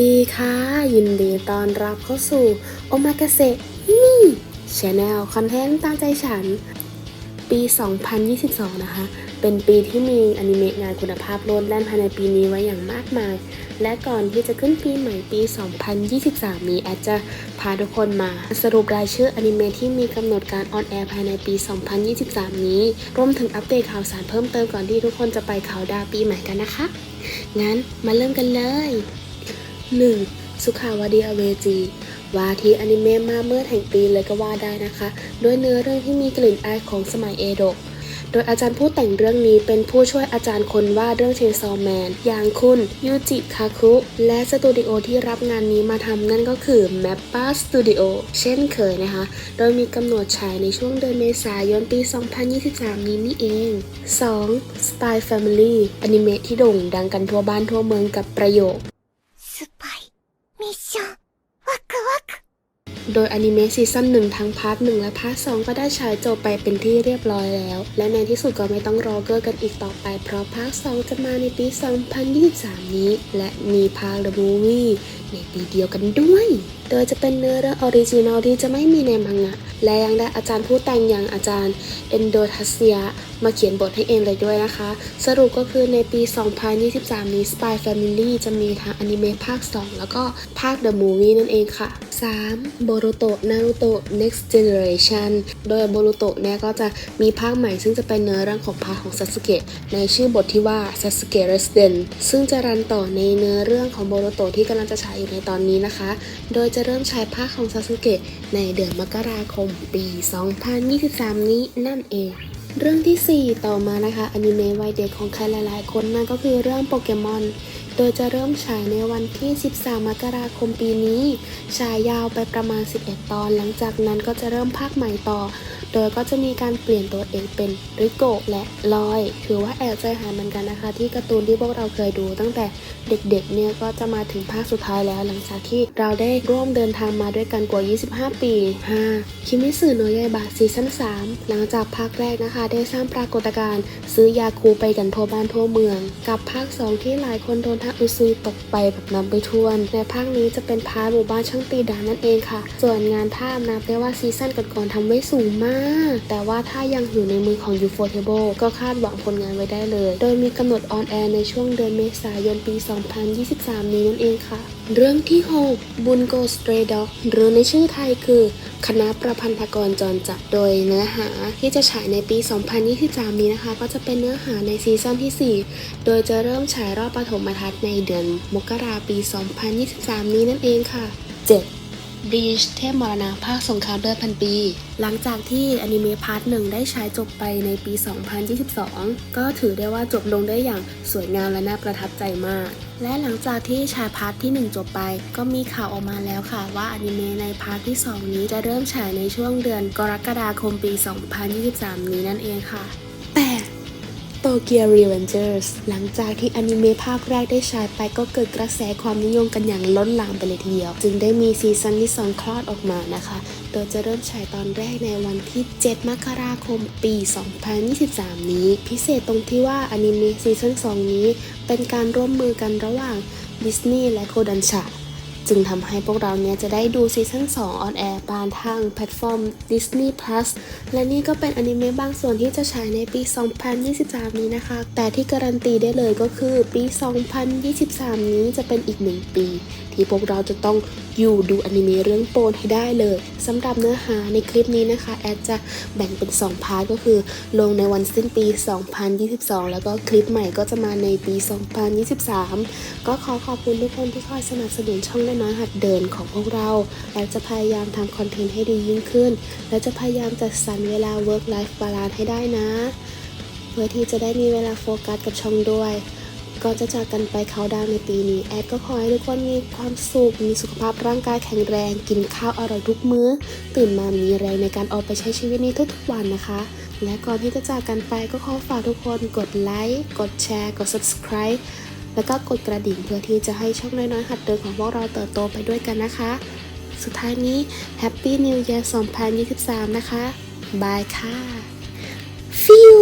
ดีค่ะ ยินดีต้อนรับเข้าสู่โอมากาเซนี่ชาแนลคอนเทนต์ตามใจฉัน ปี 2022 นะคะ เป็นปีที่มีอนิเมะงานคุณภาพโลดแล่นภายในปีนี้ไว้อย่างมากมาย และก่อนที่จะขึ้นปีใหม่ปี 2023 นี้แอดจะพาทุกคนมา สรุปรายชื่ออนิเมะที่มีกำหนดการออนแอร์ภายในปี 2023 นี้ รวมถึงอัปเดตข่าวสารเพิ่มเติมก่อนที่ทุกคนจะไปเขาน์ดาวปีใหม่กันนะคะ งั้นมาเริ่มกันเลย 1. สุขาวดีอเวจีวาทีอนิเมะมาเมื่อแห่งปีเลยก็ว่าได้นะคะ ด้วยเนื้อเรื่องที่มีกลิ่นอายของสมัยเอโดะโดยอาจารย์ผู้แต่งเรื่องนี้เป็นผู้ช่วยอาจารย์คนวาดเรื่องเชนซอแมน อย่างคุณยูจิคาคุและสตูดิโอที่รับงานนี้มาทำนั่นก็คือ Mappa Studio เช่นเคยนะคะ โดยมีกำหนดฉายในช่วงเดือนเมษายนปี 2023 นี้นี่เอง 2. Spy Family อนิเมะที่โด่งดังกันทั่วบ้านทั่วเมืองกับประโยค โดยอนิเมะซีซั่นหนึ่งทั้งพาร์ทหนึ่งและพาร์ทสองก็ได้ฉายจบไปเป็นที่เรียบร้อยแล้ว และในที่สุดก็ไม่ต้องรอเกอร์กันอีกต่อไป เพราะภาคสองจะมาในปี 2023 นี้ และมีภาค The Movie ในปีเดียวกันด้วย โดยจะเป็นเนื้อเรื่องออริจินอลที่จะไม่มีในมังงะ และยังได้อาจารย์ผู้แต่งอย่างอาจารย์เอนโดทัสเซียมาเขียนบทให้เองเลยด้วยนะคะ สรุปก็คือในปี 2023 นี้ Spy Family จะมีทั้งอนิเมะภาค 2 แล้วก็ภาค The Movie นั่นเองค่ะ 3. โบโรโตะนารูโตะ Next Generation โดยโบโรโตะเนี่ยก็จะมีภาคใหม่ซึ่งจะเป็นเนื้อเรื่องของพาร์ทของซาสึเกะในชื่อบทที่ว่า Sasuke Resident ซึ่งจะรันต่อในเนื้อเรื่องของโบโรโตะที่กำลังจะฉายอยู่ในตอนนี้นะคะ โดยจะเริ่มฉายภาคของซาสึเกะในเดือนมกราคมปี 2023 นี้นั่นเองเรื่องทีสี่ 4 ต่อมานะคะอนิเมะวัยเด็กของใครหลาย ๆ คนนั่นก็คือเรื่องโปเกมอน โดยจะเริ่มฉายในวันที่ 13 มกราคมปีนี้ ฉายยาวไปประมาณ 11 ตอน หลังจากนั้นก็จะเริ่มภาคใหม่ต่อ โดยก็จะมีการเปลี่ยนตัวเองเป็นริโกะและลอย ถือว่าแอบใจหายเหมือนกันนะคะ ที่การ์ตูนที่พวกเราเคยดูตั้งแต่เด็กๆ เนี่ยก็จะมาถึงภาคสุดท้ายแล้ว หลังจากที่เราได้ร่วมเดินทางมาด้วยกันกว่า 25 ปี 5. คิมิสึโนยายบะซีซั่น3 หลังจากภาคแรกนะคะ ได้สร้างปรากฏการณ์ซื้อยาคูไปกันทั่วบ้านทั่วเมือง กับภาค 2 ที่หลายคนโดนทักอุซุยตกไปแบบน้ำไปทวนในภาคนี้จะเป็นพาร์ทหมู่บ้านช่างตีดานนั่นเองค่ะ ส่วนงานภาพนับได้ว่าซีซั่นก่อนๆทำไว้สูงมาก แต่ว่าถ้ายังอยู่ในมือของ u f o t a b l e ก็คาดหวังผลงานไว้ได้เลย โดยมีกำหนดออนแอร์ในช่วงเดือนเมษายนปี 2023 นี้นั่นเองค่ะ เรื่องที่ 6 บุญโกสเตรด็อกหรือในชื่อไทยคือ คณะประพันธกรจรจัดโดยเนื้อหาที่จะฉายในปี 2023 นี้นะคะ ก็จะเป็นเนื้อหาในซีซั่นที่ 4 โดยจะเริ่มฉายรอบปฐมทัศน์ในเดือนมกราปี 2023 นี้นั่นเองค่ะ 7. บ e ชเทพมรณะภาคสงครามเลือดพันปี หลังจากที่อนิเมะพาร์ทหนึ่งได้ฉายจบไปในปี 2022 ก็ถือได้ว่าจบลงได้อย่างสวยงามและน่าประทับใจมาก และหลังจากที่ฉายพาร์ทที่ 1 จบไป ก็มีข่าวออกมาแล้วค่ะ ว่าอนิเมะในพาร์ทที่ 2 นี้จะเริ่มฉายในช่วงเดือนกรกฎาคมปี 2023 นี้นั่นเองค่ะ โตเกียว Revengers หลังจากที่อนิเมะภาคแรกได้ฉายไปก็เกิดกระแสความนิยมกันอย่างล้นหลามไปเลยทีเดียว จึงได้มีซีซั่นที่ 2 คลอดออกมานะคะ โดยจะเริ่มฉายตอนแรกในวันที่ 7 มกราคมปี 2023 นี้ พิเศษตรงที่ว่าอนิเมะซีซั่น 2 นี้ เป็นการร่วมมือกันระหว่างดิสนีย์และโคดันชะ จึงทำให้พวกเราเนี่ยจะได้ดูซีซั่น2ออนแอร์ผ่านทางแพลตฟอร์ม Disney Plus และนี่ก็เป็นอนิเมะบางส่วนที่จะฉายในปี 2023 นี้นะคะ แต่ที่การันตีได้เลยก็คือปี 2023 นี้จะเป็นอีกหนึ่งปี ที่พวกเราจะต้องอยู่ดูอนิเมะเรื่องโปรดให้ได้เลยสำหรับเนื้อหาในคลิปนี้นะคะ แอดจะแบ่งเป็น 2 พาร์ทก็คือ ลงในวันสิ้นปี 2022 แล้วก็คลิปใหม่ก็จะมาในปี 2023 ก็ขอขอบคุณทุกคนที่คอยสนับสนุนช่องน้อยๆหัดเดินของพวกเราแอดจะพยายามทำคอนเทนต์ให้ดียิ่งขึ้น และจะพยายามจัดสรรเวลา work life balance ให้ได้นะ เพื่อที่จะได้มีเวลาโฟกัสกับช่องด้วยก่อนจะจากกันไปเขาดาวในปีนี้ แอดก็ขอให้ทุกคนมีความสุข มีสุขภาพร่างกายแข็งแรง กินข้าวอร่อยทุกมื้อ ตื่นมามีแรงในการออกไปใช้ชีวิตนี้ทุกๆวันนะคะ และก่อนที่จะจากกันไปก็ขอฝากทุกคนกดไลค์ กดแชร์ กด subscribe แล้วก็กดกระดิ่งเพื่อที่จะให้ช่องน้อยๆ หัดเดินของพวกเราเติบโตไปด้วยกันนะคะ สุดท้ายนี้ Happy New Year 2023 นะคะ บายค่ะฟิว